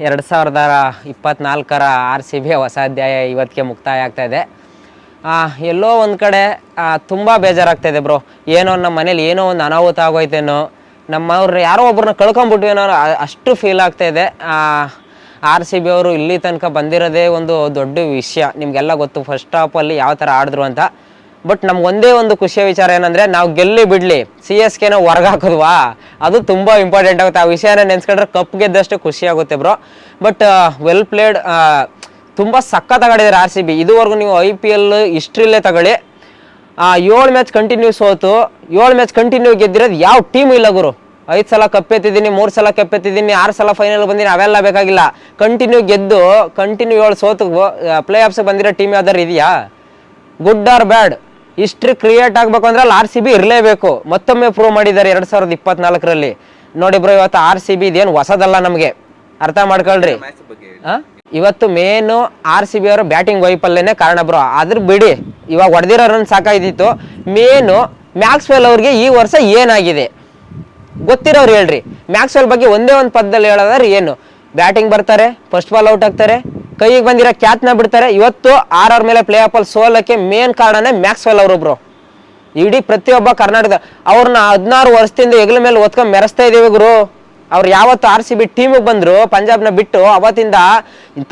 ಎರಡು ಸಾವಿರದ ಇಪ್ಪತ್ನಾಲ್ಕರ ಆರ್ ಸಿ ಬಿ ಹೊಸ ಅಧ್ಯಾಯ ಇವತ್ತಿಗೆ ಮುಕ್ತಾಯ ಆಗ್ತಾ ಇದೆ. ಆ, ಎಲ್ಲೋ ಒಂದು ಕಡೆ ತುಂಬ ಬೇಜಾರಾಗ್ತಾ ಇದೆ ಬ್ರೋ. ಏನೋ ನಮ್ಮ ಮನೇಲಿ ಏನೋ ಒಂದು ಅನಾಹುತ ಆಗೋಯ್ತೇನೋ. ನಮ್ಮವ್ರು ಯಾರೋ ಒಬ್ರನ್ನ ಕಳ್ಕೊಂಬಿಟ್ವೇನೋ ಅಷ್ಟು ಫೀಲ್ ಆಗ್ತಾ ಇದೆ. ಆರ್ ಸಿ ಬಿ ಅವರು ಇಲ್ಲಿ ತನಕ ಬಂದಿರೋದೇ ಒಂದು ದೊಡ್ಡ ವಿಷಯ. ನಿಮಗೆಲ್ಲ ಗೊತ್ತು ಫಸ್ಟ್ ಹಾಫಲ್ಲಿ ಯಾವ ಥರ ಆಡಿದ್ರು ಅಂತ. ಬಟ್ ನಮ್ಗೆ ಒಂದೇ ಒಂದು ಖುಷಿಯ ವಿಚಾರ ಏನಂದ್ರೆ ನಾವು ಗೆಲ್ಲಿ ಬಿಡ್ಲಿ ಸಿ ಎಸ್ ಕೆನ ಹೊರಗೆ ಹಾಕೋದ್ವಾ? ಅದು ತುಂಬ ಇಂಪಾರ್ಟೆಂಟ್ ಆಗುತ್ತೆ. ಆ ವಿಷಯನ ನೆನ್ಸ್ಕೊಂಡ್ರೆ ಕಪ್ ಗೆದ್ದಷ್ಟು ಖುಷಿ ಆಗುತ್ತೆ ಬ್ರೋ ಬಟ್ ವೆಲ್ ಪ್ಲೇಡ್ ತುಂಬ ಸಖತ್ ಆಡಿದ್ದಾರೆ ಆರ್ ಸಿ ಬಿ ಇದುವರೆಗೂ ನೀವು ಐ ಪಿ ಎಲ್ ಹಿಸ್ಟ್ರಿಲೇ ತಗೊಳ್ಳಿ. ಏಳು ಮ್ಯಾಚ್ ಕಂಟಿನ್ಯೂ ಸೋತು. ಏಳು ಮ್ಯಾಚ್ ಕಂಟಿನ್ಯೂ ಗೆದ್ದಿರೋದು ಯಾವ ಟೀಮ್ ಇಲ್ಲ ಗುರು. ಐದು ಸಲ ಕಪ್ಪೆತ್ತಿದ್ದೀನಿ ಮೂರು ಸಲ ಕಪ್ಪೆತ್ತಿದ್ದೀನಿ ಆರು ಸಲ ಫೈನಲ್ ಬಂದಿನಿ ಅವೆಲ್ಲ ಬೇಕಾಗಿಲ್ಲ. ಕಂಟಿನ್ಯೂ ಗೆದ್ದು ಕಂಟಿನ್ಯೂ ಏಳು ಸೋತು ಪ್ಲೇ ಆಫ್ಸ್ ಬಂದಿರೋ ಟೀಮ್ ಯಾವ್ದಾರು ಇದೆಯಾ? Good or bad history create ಆಗ್ಬೇಕು ಅಂದ್ರೆ ಅಲ್ಲಿ ಆರ್ ಸಿ ಬಿ ಇರಲೇಬೇಕು. ಮತ್ತೊಮ್ಮೆ ಪ್ರೂವ್ ಮಾಡಿದ್ದಾರೆ ಎರಡು ಸಾವಿರದ ಇಪ್ಪತ್ನಾಲ್ಕರಲ್ಲಿ. ನೋಡಿ ಬ್ರೋ ಇವತ್ತು ಆರ್ ಸಿ ಬಿ ಇದೇನು ಹೊಸದಲ್ಲ ನಮಗೆ. ಅರ್ಥ ಮಾಡ್ಕೊಳ್ರಿ? ಇವತ್ತು ಮೇನು ಆರ್ ಸಿ ಬಿ ಅವರು ಬ್ಯಾಟಿಂಗ್ ವೈಫಲ್ಯನೇ ಕಾರಣ ಬ್ರೋ ಅದ್ರ ಬಿಡಿ, ಇವಾಗ ಹೊಡೆದಿರೋ ರನ್ ಸಾಕಾಯ್ತಿತ್ತು. ಮೇನು ಮ್ಯಾಕ್ಸ್ವೆಲ್ ಅವ್ರಿಗೆ ಈ ವರ್ಷ ಏನಾಗಿದೆ? ಗೊತ್ತಿರೋರು ಹೇಳ್ರಿ. ಮ್ಯಾಕ್ಸ್ವೆಲ್ ಬಗ್ಗೆ ಒಂದೇ ಒಂದು ಪದದಲ್ಲಿ ಹೇಳೋದಾದ್ರೆ ಏನು? ಬ್ಯಾಟಿಂಗ್ ಬರ್ತಾರೆ ಫಸ್ಟ್ ಬಾಲ್ ಔಟ್ ಆಗ್ತಾರೆ ಕೈಗೆ ಬಂದಿರೋ ಕ್ಯಾತ್ನ ಬಿಡ್ತಾರೆ. ಇವತ್ತು ಆರ್ ಆರ್ ಮೇಲೆ ಪ್ಲೇ ಆಫಲ್ಲಿ ಸೋಲಕ್ಕೆ ಮೇನ್ ಕಾರಣನೇ ಮ್ಯಾಕ್ಸ್ವೆಲ್ ಅವರೊಬ್ರು ಬ್ರೋ ಇಡೀ ಪ್ರತಿಯೊಬ್ಬ ಕರ್ನಾಟಕ ಅವ್ರನ್ನ ಹದಿನಾರು ವರ್ಷದಿಂದ ಹೆಗಲ ಮೇಲೆ ಒತ್ಕೊಂಡು ಮೆರೆಸ್ತಾ ಇದ್ದೀವಿ ಗುರು. ಅವ್ರು ಯಾವತ್ತು ಆರ್ ಸಿ ಬಿ ಟೀಮಿಗೆ ಬಂದ್ರು, ಪಂಜಾಬ್ನ ಬಿಟ್ಟು ಅವತ್ತಿಂದ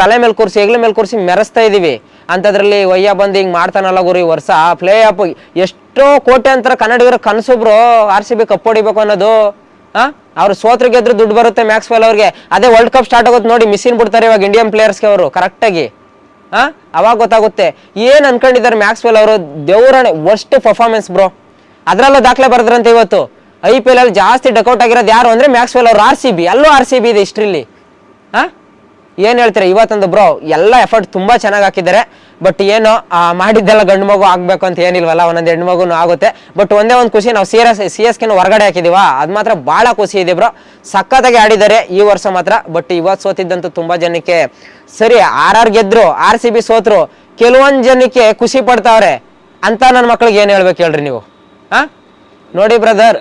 ತಲೆ ಮೇಲೆ ಕೂರಿಸಿ, ಹೆಗಲ ಮೇಲೆ ಕೂರಿಸಿ ಮೆರೆಸ್ತಾ ಇದ್ದೀವಿ. ಅಂಥದ್ರಲ್ಲಿ ಒಯ್ಯ ಬಂದು ಹಿಂಗೆ ಮಾಡ್ತಾನಲ್ಲ ಗುರು ಈ ವರ್ಷ. ಪ್ಲೇ ಆಫ್ ಎಷ್ಟೋ ಕೋಟ್ಯಾಂತರ ಕನ್ನಡಿಗರ ಕನಸು bro R C B cup ಹೊಡಿಬೇಕು ಅನ್ನೋದು. ಆ? ಅವ್ರು ಸೋತ್ರ ಗೆದ್ರು ದುಡ್ಡು ಬರುತ್ತೆ ಮ್ಯಾಕ್ಸ್ ವೆಲ್ ಅವ್ರಿಗೆ. ಅದೇ ವರ್ಲ್ಡ್ ಕಪ್ ಸ್ಟಾರ್ಟ್ ಆಗುತ್ತೆ ನೋಡಿ ಮಿಸ್ಸಿನ್ ಬಿಡ್ತಾರೆ ಇವಾಗ ಇಂಡಿಯನ್ ಪ್ಲೇಯರ್ಸ್ಗೆ ಅವರು ಕರೆಕ್ಟಾಗಿ ಆ? ಅವಾಗ ಗೊತ್ತಾಗುತ್ತೆ. ಏನ್ ಅನ್ಕೊಂಡಿದ್ದಾರೆ ಮ್ಯಾಕ್ಸ್ ವೆಲ್ ಅವರು? ದೇವರಣೆ ವರ್ಸ್ಟ್ ಪರ್ಫಾರ್ಮೆನ್ಸ್ ಬ್ರೋ ಅದರಲ್ಲೂ ದಾಖಲೆ ಬರೆದ್ರಂತೆ ಇವತ್ತು. ಐ ಪಿ ಎಲ್ ಅಲ್ಲಿ ಜಾಸ್ತಿ ಡಕೌಟ್ ಆಗಿರೋದು ಯಾರು ಅಂದ್ರೆ ಮ್ಯಾಕ್ಸ್ವೆಲ್ ಅವರು ಆರ್ ಸಿ ಬಿ ಅಲ್ಲೂ ಆರ್ ಸಿ ಬಿ ಇದೆ ಹಿಸ್ಟ್ರಿಲಿ ಆ? ಏನ್ ಹೇಳ್ತೀರಾ, ಇವತ್ತೊಂದು ಬ್ರೋ ಎಲ್ಲ ಎಫರ್ಟ್ ತುಂಬಾ ಚೆನ್ನಾಗಿ ಹಾಕಿದ್ದಾರೆ. ಬಟ್ ಏನೋ ಮಾಡಿದ್ದೆಲ್ಲ ಗಂಡು ಮಗು ಆಗಬೇಕು ಅಂತ ಏನಿಲ್ವಲ್ಲ, ಒಂದೊಂದು ಹೆಣ್ಣು ಮಗುನು ಆಗುತ್ತೆ. ಬಟ್ ಒಂದೇ ಒಂದು ಖುಷಿ, ನಾವು ಸಿ ಎಸ್ ಸಿ ಎಸ್ ಕೆನ ಹೊರಗಡೆ ಹಾಕಿದೀವ, ಅದು ಮಾತ್ರ ಬಹಳ ಖುಷಿ ಇದೆ ಬ್ರೋ ಸಖತ್ತಾಗಿ ಆಡಿದ್ದಾರೆ ಈ ವರ್ಷ ಮಾತ್ರ ಬಟ್ ಇವತ್ತು ಸೋತಿದ್ದಂತ ತುಂಬಾ ಜನಕ್ಕೆ, ಸರಿ, ಆರ್ ಆರ್ ಗೆದ್ರು ಆರ್ ಸಿ ಬಿ ಸೋತ್ರು, ಕೆಲವೊಂದು ಜನಕ್ಕೆ ಖುಷಿ ಪಡ್ತಾವ್ರೆ. ಅಂತ ನನ್ನ ಮಕ್ಳಿಗೆ ಏನು ಹೇಳ್ಬೇಕು ಹೇಳ್ರಿ ನೀವು? ಹಾ ನೋಡಿ ಬ್ರದರ್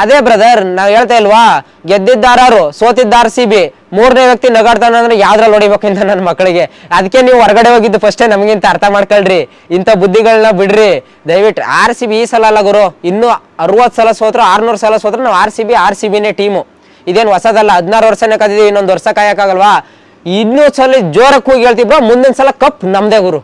ಅದೇ ಬ್ರದರ್ ನಾವ್ ಹೇಳ್ತಾ ಇಲ್ವಾ? ಗೆದ್ದಿದ್ದಾರು ಸೋತಿದ್ದಾರ ಆರ್ ಸಿ ಬಿ ಮೂರನೇ ವ್ಯಕ್ತಿ ನಗಾಡ್ತಾನ ಅಂದ್ರೆ ಯಾವ್ದ್ರಲ್ಲಿ ಹೊಡಿಬೇಕಿಂತ ನನ್ನ ಮಕ್ಕಳಿಗೆ? ಅದಕ್ಕೆ ನೀವು ಹೊರಗಡೆ ಹೋಗಿದ್ದು ಫಸ್ಟೇ ನಮಗಿಂತ ಅರ್ಥ ಮಾಡ್ಕೊಳ್ರಿ. ಇಂಥ ಬುದ್ಧಿಗಳನ್ನ ಬಿಡ್ರಿ. ದಯವಿಟ್ಟು ಆರ್ ಸಿ ಬಿ ಈ ಸಲ ಅಲ್ಲ ಗುರು. ಇನ್ನು ಅರವತ್ತು ಸಲ ಸೋತ್ರ ಆರ್ನೂರು ಸಲ ಸೋತ್ರ ನಾವು R C B R C ಬಿನೇ team ಇದೇನು ಹೊಸದಲ್ಲ ಹದಿನಾರು ವರ್ಷನೇ ಕದಿದೀವಿ ಇನ್ನೊಂದು ವರ್ಷ ಕಾಯಕ್ಕಾಗಲ್ವಾ ಇನ್ನೂ ಸಲ ಜೋರಕ್ಕೆ ಹೋಗಿ ಹೇಳ್ತೀವಿ ಬ್ರೋ ಮುಂದಿನ ಸಲ ಕಪ್ ನಮ್ದೇ ಗುರು.